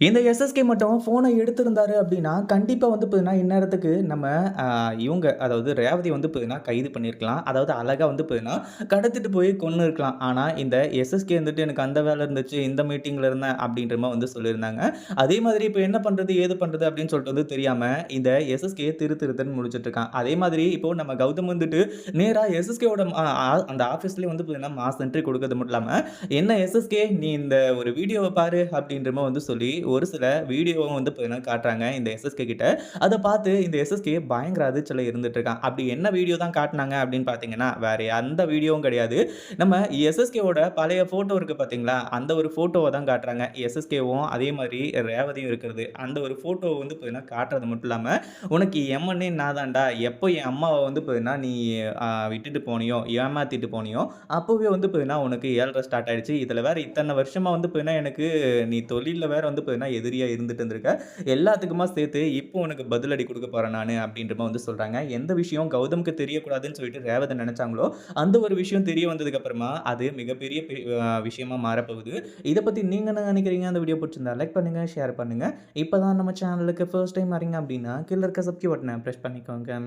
இந்த எஸ்எஸ்கே மட்டும் ஃபோனை எடுத்திருந்தாரு அப்படின்னா, கண்டிப்பாக வந்து பார்த்தீங்கன்னா, இந்நேரத்துக்கு நம்ம இவங்க அதாவது ரேவதி வந்து பார்த்தீங்கன்னா, கைது பண்ணியிருக்கலாம். அதாவது அழகாக வந்து பார்த்தீங்கன்னா, கடத்திட்டு போய் கொண்டு இருக்கலாம். ஆனால் இந்த எஸ்எஸ்கே வந்துட்டு எனக்கு அந்த வேலை இருந்துச்சு, இந்த மீட்டிங்கில் இருந்தேன் அப்படின்ற மாதிரி வந்து சொல்லியிருந்தாங்க. அதே மாதிரி இப்போ என்ன பண்ணுறது ஏது பண்ணுறது அப்படின்னு சொல்லிட்டு வந்து தெரியாமல் இந்த எஸ்எஸ்கே திரு திருத்துன்னு முடிச்சுட்டு இருக்கான். அதே மாதிரி இப்போ நம்ம கௌதம் வந்துட்டு நேராக எஸ்எஸ்கேவோட அந்த ஆஃபீஸ்லேயே வந்து பார்த்தீங்கன்னா, மாஸ் என்ட்ரி கொடுக்கறது மட்டும் இல்லாமல் "என்ன எஸ்எஸ்கே நீ இந்த ஒரு வீடியோவை பாரு" அப்படின்ற வந்து சொல்லி ஒரு சில வீடியோவும் வந்து பார்த்தீங்கன்னா காட்டுறாங்க இந்த எஸ்எஸ்கே கிட்ட. அதை பார்த்து இந்த எஸ்எஸ்கே பயங்கர அதிர்ச்சியில் இருந்துட்டு இருக்கான். அப்படி என்ன வீடியோ தான் காட்டினாங்க அப்படின்னு பார்த்தீங்கன்னா, வேற எந்த வீடியோவும் கிடையாது. நம்ம எஸ்எஸ்கேவோட பழைய ஃபோட்டோ இருக்கு பார்த்தீங்களா, அந்த ஒரு ஃபோட்டோவை தான் காட்டுறாங்க. எஸ்எஸ்கேவும் அதே மாதிரி ரேவதியும் இருக்கிறது. அந்த ஒரு ஃபோட்டோவை வந்து பார்த்தீங்கன்னா காட்டுறது மட்டும் இல்லாமல் "உனக்கு எம்மன்னே நான் தான்டா. எப்போ என் அம்மாவை வந்து பார்த்தீங்கன்னா நீ விட்டுட்டு போனியோ, ஏமாத்திட்டு போனியோ, அப்போவே வந்து பார்த்தீங்கன்னா உனக்கு ஏழரை ஸ்டார்ட் ஆயிடுச்சு. இதில் வேற இத்தனை வருஷமாக வந்து பார்த்தீங்கன்னா எனக்கு நீ தொழிலில் வேற வந்து பார்த்தீங்கன்னா எதிரியா இருந்துட்டு இருந்திருக்க. எல்லாத்துக்குமா சேர்த்து இப்போ உனக்கு பதிலடி கொடுக்க போறேன் நான் அப்படின்றமா வந்து சொல்றாங்க. எந்த விஷயம் கௌதமுக்கு தெரியக்கூடாதுன்னு சொல்லிட்டு ரேவதி நினச்சாங்களோ அந்த ஒரு விஷயம் தெரிய வந்ததுக்கு அப்புறமா, அது மிகப்பெரிய விஷயமா மாறப்போகுது. இதை பத்தி நீங்க என்ன நினைக்கிறீங்க அந்த வீடியோ பிடிச்சிருந்தா லைக் பண்ணுங்க, ஷேர் பண்ணுங்க. இப்போ தான் நம்ம சேனலுக்கு ஃபர்ஸ்ட் டைம் வரீங்க அப்படின்னா, கீழ இருக்க சப்ஸ்கிரைப் பட்டனை ப்ரெஸ் பண்ணிக்கோங்க.